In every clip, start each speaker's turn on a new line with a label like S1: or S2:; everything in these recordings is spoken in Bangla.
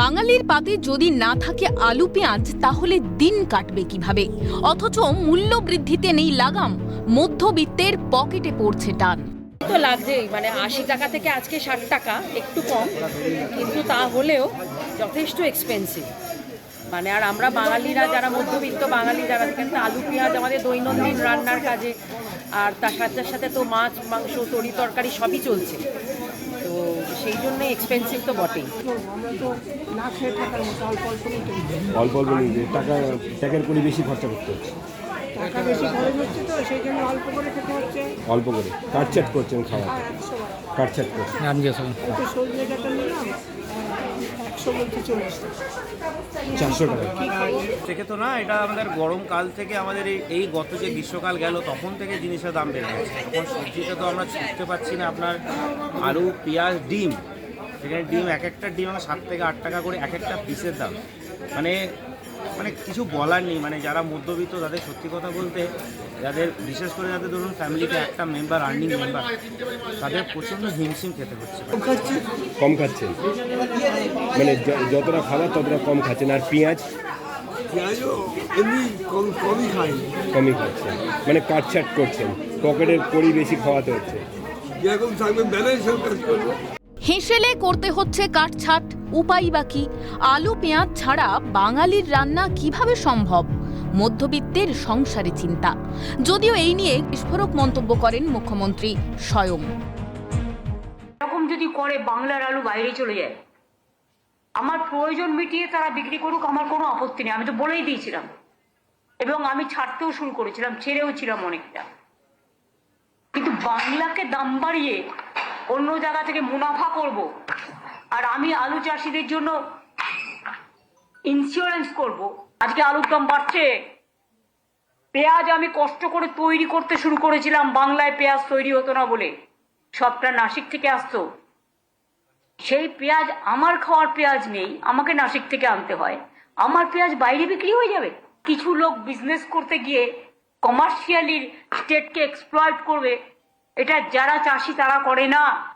S1: বাঙালির পাতে যদি না থাকে আলু পেঁয়াজ, তাহলে দিন কাটবে কীভাবে? অথচ মূল্য বৃদ্ধিতে নেই লাগাম, মধ্যবিত্তের পকেটে পড়ছে টান।
S2: তো লাগছেই মানে আশি টাকা থেকে আজকে ষাট টাকা, একটু কম, কিন্তু তা হলেও যথেষ্ট এক্সপেন্সিভ মানে আর আমরা বাঙালিরা যারা মধ্যবিত্ত বাঙালি, যারা কিন্তু আলু পেঁয়াজ আমাদের দৈনন্দিন রান্নার কাজে, আর তার সাথে সাথে তো মাছ, মাংস, তরি, তরকারি সবই চলছে। সেই জন্যই এক্সপেন্সিভ তো বটেই।
S3: অল্প অল্প নিয়ে টাকা ট্যাকের করে বেশি খরচা করতে হচ্ছে।
S4: টাকা বেশি খরচ হচ্ছে তো সেই জন্য অল্প করে খেতে হচ্ছে।
S3: অল্প করে। কাটছাট করছেন খাওয়া।
S4: একশো
S3: কাটছাট করছেন।
S4: একটু সবজি নিলাম
S3: চারশো টাকা
S5: থেকে তো না, এটা আমাদের গরমকাল থেকে আমাদের এই গত যে গ্রীষ্মকাল গেল, তখন থেকে জিনিসের দাম বেড়ে গেছে। তখন সবজিতে তো আমরা ছুটতে পারছি না, আপনার আলু, পেঁয়াজ, ডিম। সেখানে ডিম এক একটা ডিম আমার সাত থেকে আট টাকা করে এক একটা পিসের দাম। মানে মানে কিছু বলার নেই মানে যারা মধ্যবিত্ত তাদের সত্যি কথা বলতে যাদের বিশেষ করে যাদের ধরুন ফ্যামিলিতে একটা মেম্বার আর্নিং মেম্বার তাদের প্রচণ্ড হিমশিম খেতে হচ্ছে।
S3: কম খাচ্ছেন মানে যতটা খাবার ততটা কম খাচ্ছেন আর পেঁয়াজ?
S6: পেঁয়াজও এমনি কম কমই খাই।
S3: কমই খাচ্ছেন মানে কাটছাট করছেন। পকেটের কড়ি বেশি খাওয়াতে হচ্ছে।
S6: যেরকম থাকবে ব্যালেন্স কাজ করব।
S1: হেসেলে করতে হচ্ছে কাটছাট উপায় বাকি আলু পেঁয়াজ ছাড়া বাঙালির রান্না কীভাবে সম্ভব? মধ্যবিত্তের সংসারে চিন্তা। যদিও এই নিয়ে বিস্ফোরক মন্তব্য করেন মুখ্যমন্ত্রী স্বয়ং।
S7: এরকম যদি করে, বাংলার আলু বাইরে চলে যায়। আমার প্রয়োজন মিটিয়ে তারা বিক্রি করুক, আমার কোনো আপত্তি নেই। আমি তো বলেই দিয়েছিলাম। এবং আমি ছাড়তেও শুরু করেছিলাম, ছেড়েও ছিলাম অনেকটা। কিন্তু বাংলাকে দাম বাড়িয়ে অন্য জায়গা থেকে মুনাফা করব, আর আমি আলু চাষিদের জন্য ইন্স্যুরেন্স করব। আজকে আলুর দাম বাড়ছে। পেঁয়াজ আমি কষ্ট করে তৈরি করতে শুরু করেছিলাম, বাংলায় পেঁয়াজ তৈরি হতো না বলে। সবটা নাসিক থেকে আসতো। সেই পেঁয়াজ, আমার খাওয়ার পেঁয়াজ নেই, আমাকে নাসিক থেকে আনতে হয়। আমার পেঁয়াজ বাইরে বিক্রি হয়ে যাবে। কিছু লোক বিজনেস করতে গিয়ে কমার্শিয়ালি স্টেটকে এক্সপ্লয়েট করবে। এটা যারা চাষি তারা করে না।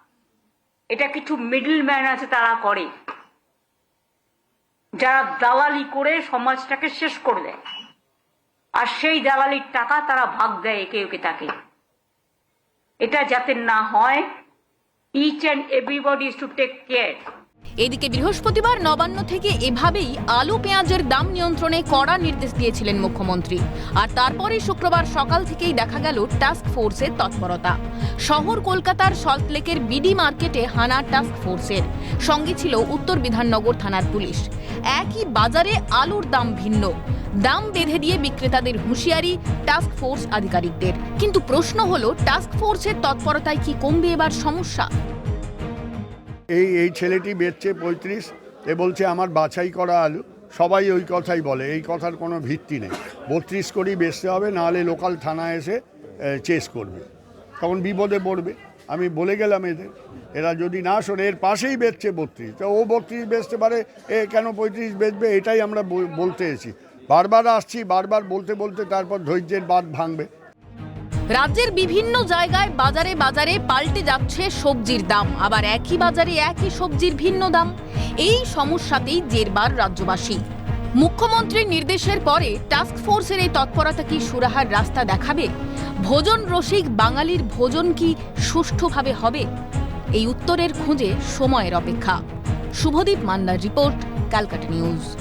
S7: এটা কিছু মিডল ম্যান আছে তারা করে। যারা দালালি করে সমাজটাকে শেষ করে দেয় আর সেই দালালির টাকা তারা ভাগ দেয় একে একে তাকে। এটা যাতে না হয় each and everybody is to take care
S1: এদিকে বৃহস্পতিবার নবান্ন থেকে এভাবেই আলু পেঁয়াজের দাম নিয়ন্ত্রণে কড়া নির্দেশ দিয়েছিলেন মুখ্যমন্ত্রী। আর তারপরে শুক্রবার সকাল থেকেই দেখা গেল টাস্ক ফোর্সের তৎপরতা। শহর কলকাতার সল্টলেকের বিডি মার্কেটে হানা টাস্ক ফোর্সের সঙ্গে ছিল উত্তর বিধাননগর থানার পুলিশ। একই বাজারে আলুর দাম ভিন্ন। দাম বেঁধে দিয়ে বিক্রেতাদের হুঁশিয়ারি টাস্ক ফোর্স আধিকারিকদের। কিন্তু প্রশ্ন হলো টাস্ক ফোর্সের তৎপরতায় কি কমবে এবার সমস্যা?
S8: এই এই ছেলেটি বেচছে পঁয়ত্রিশ, এ বলছে, আমার বাছাই করা আলু। সবাই ওই কথাই বলে, এই কথার কোনো ভিত্তি নেই। বত্রিশ করেই বেচতে হবে, নাহলে লোকাল থানা এসে চেস করবে। তখন বিপদে পড়বে। আমি বলে গেলাম এদের। এরা যদি না শোনে, এর পাশেই বেচছে বত্রিশ। তো ও বত্রিশ বেচতে পারে, এ কেন পঁয়ত্রিশ বেচবে, এটাই আমরা বল- বলতে এসেছি। বারবার আসছি, বারবার বলতে বলতে তারপর ধৈর্যের বাদ ভাঙবে।
S1: রাজ্যের বিভিন্ন জায়গায় বাজারে বাজারে পাল্টে যাচ্ছে সবজির দাম। আবার একই বাজারে একই সবজির ভিন্ন দাম। এই সমস্যাতেই জেরবার রাজ্যবাসী। মুখ্যমন্ত্রীর নির্দেশের পরে টাস্ক ফোর্সের এই তৎপরতা কি সুরাহার রাস্তা দেখাবে? ভোজন রসিক বাঙালির ভোজন কি সুষ্ঠুভাবে হবে? এই উত্তরের খুঁজে সময়ের অপেক্ষা। শুভদীপ মান্নার রিপোর্ট, ক্যালকাটা নিউজ।